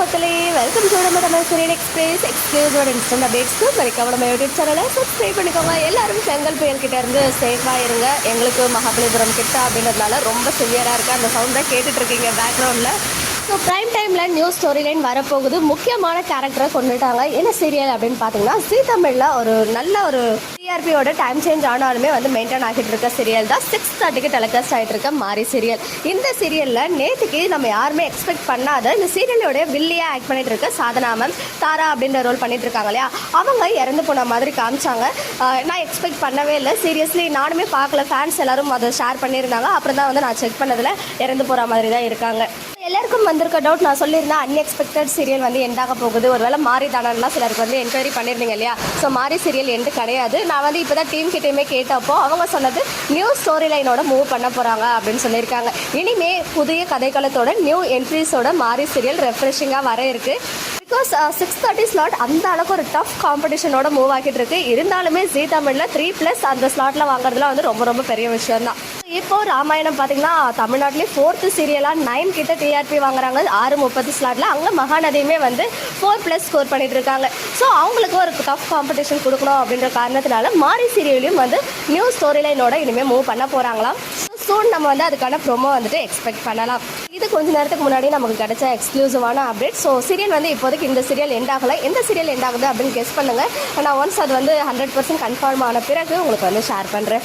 மக்களே. Welcome to நம்ம Tamil serial express எக்ஸ்பிரஸோட இன்ஸ்டன்ட் அப்டேட்ஸ்க்கு மறக்காம நம்ம யூடியூப் சேனலை சப்ஸ்கிரைப் பண்ணிக்கோங்க. எல்லாரும் செங்கல் புயல் கிட்ட இருந்து சேஃபாக இருங்க. எங்களுக்கு மகாபலிபுரம் கிட்ட அப்படின்றதுனால ரொம்ப சிவியராக இருக்குது அந்த சவுண்ட் தான் கேட்டுட்டு இருக்கீங்க பேக்ரவுண்டில் ஸோ ப்ரைம் டைமில் நியூ ஸ்டோரி லைன் வரப்போகுது. முக்கியமான கேரக்டரை கொண்டுட்டாங்க. என்ன சீரியல் அப்படின்னு பார்த்தீங்கன்னா ஜீ தமிழில் ஒரு நல்ல ஒரு டிஆர்பியோட டைம் சேஞ்ச் ஆனாலுமே வந்து மெயின்டைன் ஆகிட்டு இருக்க சீரியல் தான். சிக்ஸ் தேர்ட்டிக்கு டெலிகாஸ்ட் ஆகிட்டு இருக்க மாறி சீரியல் இந்த சீரியலில் நேற்றுக்கு நம்ம யாருமே எக்ஸ்பெக்ட் பண்ணாத இந்த சீரியலோட வில்லியாக ஆக்ட் பண்ணிட்டு இருக்க சாதனா மேம் தாரா அப்படின்ற ரோல் பண்ணிட்டு இருக்காங்க இல்லையா? அவங்க இறந்து போன மாதிரி காமிச்சாங்க. நான் எக்ஸ்பெக்ட் பண்ணவே இல்லை. சீரியஸ்லி நானுமே பார்க்கல. ஃபேன்ஸ் எல்லாரும் அதை ஷேர் பண்ணியிருந்தாங்க. அப்புறம் தான் வந்து நான் செக் பண்ணதில் இறந்து போகிற மாதிரி தான் இருக்காங்க. எல்லாருக்கும் வந்திருக்க டவுட் நான் சொல்லியிருந்தேன். அன்எக்ஸ்பெக்டட் சீரியல் வந்து எண்டாக போகுது. ஒருவேளை மாறி தானலாம் சிலருக்கு வந்து என்கொயரி பண்ணியிருந்தீங்க இல்லையா? ஸோ மாறி சீரியல் எண்டு கிடையாது. நான் வந்து இப்போ தான் டீம் கிட்டேயுமே கேட்டப்போ அவங்க சொன்னது நியூ ஸ்டோரி லைனோட மூவ் பண்ண போகிறாங்க அப்படின்னு சொல்லியிருக்காங்க. இனிமே புதிய கதைக்களத்தோட நியூ என்ட்ரிஸோட மாறி சீரியல் ரெஃப்ரெஷிங்காக வர இருக்கு. பிகாஸ் சிக்ஸ் தேர்ட்டி ஸ்லாட் அந்த அளவுக்கு ஒரு டஃப் காம்படிஷனோட மூவ் ஆகிட்டு இருக்கு. இருந்தாலுமே ஜீ தமிழில் த்ரீ ப்ளஸ் அந்த ஸ்லாட்டில் வாங்குறதுலாம் வந்து ரொம்ப ரொம்ப பெரிய விஷயம் தான் இப்போ ராமாயணம் பார்த்தீங்கன்னா தமிழ்நாட்டிலே ஃபோர்த்து சீரியலாக நைன் கிட்ட டிஆர்பி வாங்குறாங்க. ஆறு முப்பது ஸ்லாட்டில் அங்கே மகாநதியுமே வந்து ஃபோர் ப்ளஸ் ஸ்கோர் பண்ணிட்டு இருக்காங்க. ஸோ அவங்களுக்கு ஒரு டஃப் காம்படிஷன் கொடுக்கணும் அப்படின்ற காரணத்தினால மாரி சீரியலையும் வந்து நியூ ஸ்டோரி லைனோட இனிமேல் மூவ் பண்ண போகிறாங்களாம் சூன் நம்ம வந்து அதுக்கான ப்ரோமோ வந்துட்டு எக்ஸ்பெக்ட் பண்ணலாம். இது கொஞ்ச நேரத்துக்கு முன்னாடி நமக்கு கிடைச்ச எக்ஸ்க்ளூசிவான அப்டேட் ஸோ சீரியல் வந்து இப்போதைக்கு இந்த சீரியல் எண்ட் ஆகலை. எந்த சீரியல் எண்ட் ஆகுது அப்படின்னு கெஸ் பண்ணுங்கள் நான் ஒன்ஸ் அது வந்து ஹண்ட்ரட் பர்சன்ட் கன்ஃபார்ம் ஆன பிறகு உங்களுக்கு வந்து ஷேர் பண்ணுறேன்